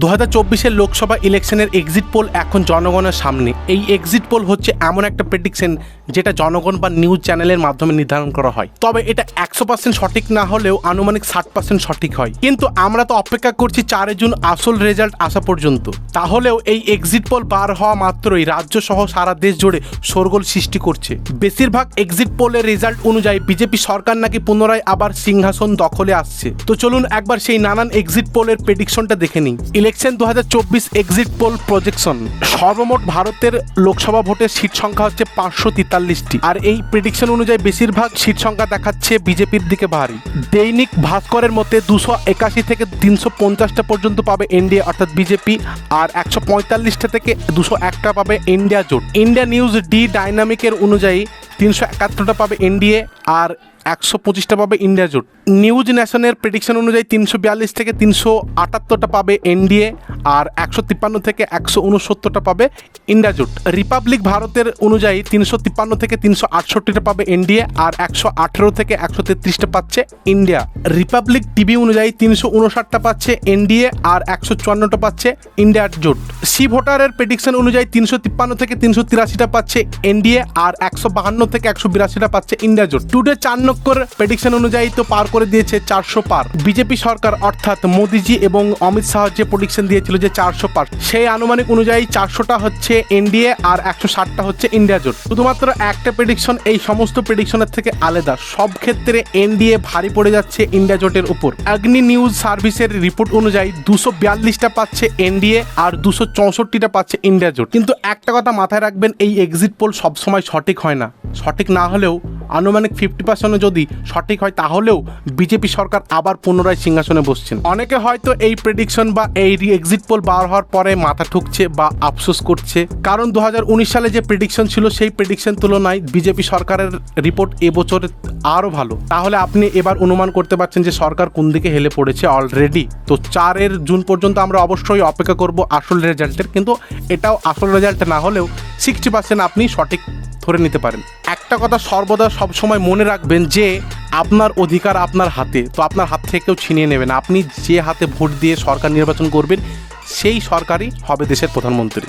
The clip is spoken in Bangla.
দু হাজার চব্বিশের লোকসভা ইলেকশনের এক্সিট পোল এখন জনগণের সামনে। এই এক্সিট পোল হচ্ছে এমন একটা প্রেডিকশন যেটা জনগণ বা নিউজ চ্যানেলের মাধ্যমে নির্ধারণ করা হয়। তবে এটা একশো পার্সেন্ট সঠিক না হলেও আনুমানিক ষাট পার্সেন্ট সঠিক হয়। কিন্তু আমরা তো অপেক্ষা করছি চারে জুন আসল রেজাল্ট আসা পর্যন্ত। তাহলেও এই এক্সিট পোল বার হওয়া মাত্রই রাজ্য সহ সারা দেশ জুড়ে শোরগোল সৃষ্টি করছে। বেশিরভাগ এক্সিট পোলের রেজাল্ট অনুযায়ী বিজেপি সরকার নাকি পুনরায় আবার সিংহাসন দখলে আসছে। তো চলুন একবার সেই নানান এক্সিট পোলের প্রেডিকশনটা দেখে নিই। ইলেকশন দু হাজার চব্বিশ এক্সিট পোল প্রজেকশন সর্বমোট ভারতের লোকসভা ভোটের সিট সংখ্যা হচ্ছে পাঁচশো তেতাল্লিশটি। আর এই প্রেডিকশন অনুযায়ী বেশিরভাগ সিট সংখ্যা দেখাচ্ছে বিজেপির দিকে ভারী। দৈনিক ভাস্করের মতে দুশো একাশি থেকে তিনশো পঞ্চাশটা পর্যন্ত পাবে এনডিএ, অর্থাৎ বিজেপি, আর একশো পঁয়তাল্লিশটা থেকে দুশো একটা পাবে ইন্ডিয়া জোট। ইন্ডিয়া নিউজ ডি ডাইনামিকের অনুযায়ী তিনশো একাত্তরটা পাবে এনডিএ আর একশো পঁচিশটা পাবে ইন্ডিয়া জোট। নিউজ ন্যাশনের প্রেডিকশন অনুযায়ী তিনশো বিয়াল্লিশ থেকে তিনশো আটাত্তরটা পাবে এনডিএ আর একশো তিপ্পান্ন থেকে একশো উনসত্তরটা পাবে ইন্ডিয়া জোট। রিপাবলিক ভারতের অনুযায়ী তিনশো তিপ্পান্ন থেকে তিনশো আটষট্টিটা পাবে এনডিএ আর একশো আঠেরো থেকে একশো তেত্রিশটা পাচ্ছে ইন্ডিয়া। রিপাবলিক টিভি অনুযায়ী তিনশো উনষাটটা পাচ্ছে এনডিএ আর একশো চুয়ান্নটা পাচ্ছে ইন্ডিয়া জোট। সি ভোটারের প্রেডিকশন অনুযায়ী তিনশো তিপ্পান্ন থেকে তিনশো তিরাশিটা পাচ্ছে এনডিএ আর একশো বাহান্ন থেকে একশো বিরাশিটা পাচ্ছে ইন্ডিয়া জোট। টুডে চার নম্বর প্রেডিকশন অনুযায়ী তো পার করে দিয়েছে চারশো পার। বিজেপি সরকার অর্থাৎ মোদিজি এবং অমিত শাহ যে প্রেডিকশন দিয়েছিল যে চারশো পার, সেই আনুমানিক অনুযায়ী চারশোটা হচ্ছে এনডিএ আর একশো ষাটটা হচ্ছে ইন্ডিয়া জোট। শুধুমাত্র একটা প্রেডিকশন এই সমস্ত প্রেডিকশনের থেকে আলাদা। সব ক্ষেত্রে এনডিএ ভারী পড়ে যাচ্ছে ইন্ডিয়া জোটের উপর। অগ্নি নিউজ সার্ভিসের রিপোর্ট অনুযায়ী দুশো বিয়াল্লিশটা পাচ্ছে এনডিএ আর দুশো চৌষট্টিটা পাচ্ছে ইন্ডিয়া জোট। কিন্তু একটা কথা মাথায় রাখবেন, এই এক্সিট পোল সবসময় সঠিক হয় না। সঠিক না হলেও আনুমানিক ফিফটি পার্সেন্ট যদি সঠিক হয় তাহলেও বিজেপি সরকার আবার পুনরায় সিংহাসনে বসছেন। অনেকে হয়তো এই প্রেডিকশন বা এই এক্সিট পোল বার হওয়ার পরে মাথা ঠুকছে বা আফসোস করছে। কারণ দু হাজার উনিশ সালে যে প্রেডিকশন ছিল সেই প্রেডিকশন তুলনায় বিজেপি সরকারের রিপোর্ট এবছরে আরও ভালো। তাহলে আপনি এবার অনুমান করতে পারছেন যে সরকার কোন দিকে হেলে পড়েছে অলরেডি তো চারের জুন পর্যন্ত আমরা অবশ্যই অপেক্ষা করব আসল রেজাল্টের কিন্তু এটাও আসল রেজাল্ট না হলেও সিক্সটি পার্সেন্ট আপনি সঠিক ধরে নিতে পারেন। একটা কথা সর্বদা সবসময় মনে রাখবেন যে, আপনার অধিকার আপনার হাতে। তো আপনার হাত থেকেও ছিনিয়ে নেবেন। আপনি যে হাতে ভোট দিয়ে সরকার নির্বাচন করবেন, সেই সরকারই হবে দেশের প্রধানমন্ত্রী।